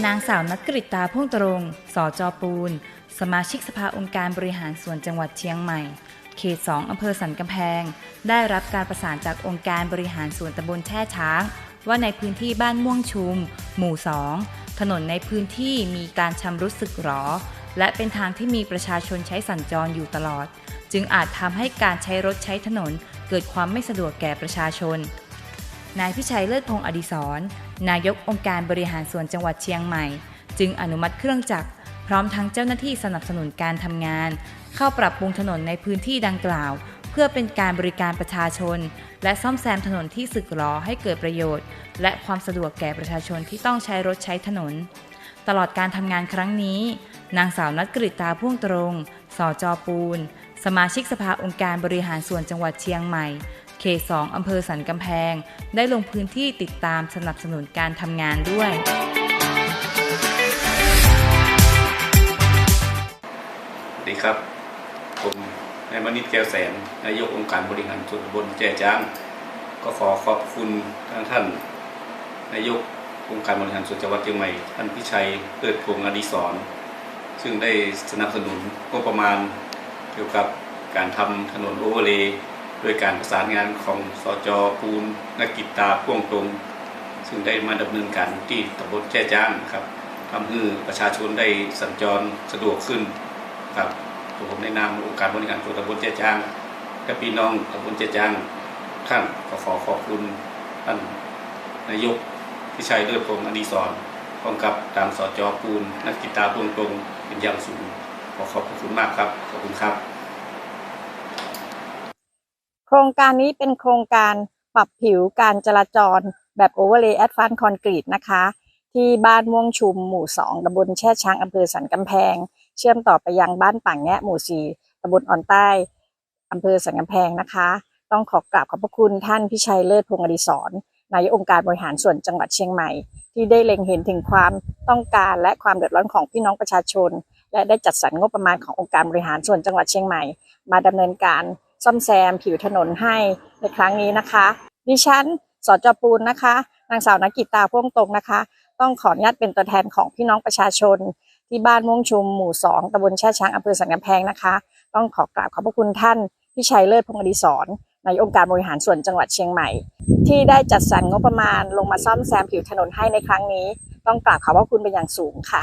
นางสาวนักกริตาพ่วงตรง สจปูน สมาชิกสภาองค์การบริหารส่วนจังหวัดเชียงใหม่ เขต 2 อำเภอสันกำแพง ได้รับการประสานจากองค์การบริหารส่วนตำบลแช่ช้าง ว่าในพื้นที่บ้านม่วงชุม หมู่ 2 ถนนในพื้นที่มีการชำรุดสึกหรอ และเป็นทางที่มีประชาชนใช้สัญจรอยู่ตลอด จึงอาจทำให้การใช้รถใช้ถนนเกิดความไม่สะดวกแก่ประชาชน นายพิชัยเลิศพงศ์อดิศรนายกองค์การบริหารส่วนจังหวัดเชียงใหม่ จึงอนุมัติเครื่องจักรพร้อมทั้งเจ้าหน้าที่สนับสนุนการทำงาน เข้าปรับปรุงถนนในพื้นที่ดังกล่าว เพื่อเป็นการบริการประชาชน และซ่อมแซมถนนที่สึกหรอให้เกิดประโยชน์ และความสะดวกแก่ประชาชนที่ต้องใช้รถใช้ถนน ตลอดการทำงานครั้งนี้ นางสาวนัดกริตาพ่วงตรงสจปูน สมาชิกสภาองค์การบริหารส่วนจังหวัดเชียงใหม่ เขต2อำเภอสันกำแพง ได้ลงพื้นที่ติดตามสนับสนุนการทำงานด้วยสวัสดีครับ ผมนายมณิตแก้วแสน นายกองค์การบริหารส่วนตำบลแจจ้าง ก็ขอขอบคุณท่างท่านนายกองค์การบริหารส่วนจังหวัดเชียงใหม่ ท่านพิชัยเลิศพงศ์อดิศรซึ่งได้สนับสนุนงบประมาณเกี่ยวกับการทำถนนโอเวอร์เลย์ ด้วยการประสานงานของสจปูนนักกิตาพ่วงตรง ซึ่งได้มาดำเนินการที่ตำบลแจ้จ้างครับทำให้ประชาชนได้สัญจรสะดวกขึ้นครับผมในนามองค์การบริหารส่วนตำบลแจ้จ้างและพี่น้องตำบลแจ้จ้างท่านก็ขอขอบคุณท่านนายกพิชัยเลิศพงศ์อดีศรพร้อมกับทางสจปูนนักกีตาร์พวงตรงเป็นอย่างสูงขอขอบคุณมากครับ ขอบคุณครับ ครงการนี้เป็นโครงการปรับผิวการจราจรแบบโอเวอร์เลย์แอดฟานคอนกรีตนะคะ ที่บ้านม่วงชุมหมู่ 2ตำบลแช่ช้างอำเภอสันกำแพง เชื่อมต่อไปยังบ้านป่างแงะหมู่ 4ตำบลอ่อนใต้อำเภอสันกำแพงนะคะ ต้องขอกราบขอบพระคุณท่านพิชัยเลิศพงศ์อดิศรนายกองค์การบริหารส่วนจังหวัดเชียงใหม่ ที่ได้เล็งเห็นถึงความต้องการและความเดือดร้อนของพี่น้องประชาชน และได้จัดสรรงบประมาณขององค์การบริหารส่วนจังหวัดเชียงใหม่ มาดำเนินการ ซ่อมแซมผิวถนนให้ในครั้งนี้นะคะ ดิฉันสจปูนนะคะ นางสาวนักกิตาพ่วงตรงนะคะ ต้องขออนุญาตเป็นตัวแทนของพี่น้องประชาชน ที่บ้านม่วงชุมหมู่สองตำบลแช่ช้างอำเภอสันกำแพงนะคะ ต้องขอกราบขอบพระคุณท่านพี่ชัยเลิศพงศ์อดิศรนายองค์การบริหารส่วนจังหวัดเชียงใหม่ ที่ได้จัดสรรงบประมาณลงมาซ่อมแซมผิวถนนให้ในครั้งนี้ ต้องกราบขอบพระคุณเป็นอย่างสูงค่ะ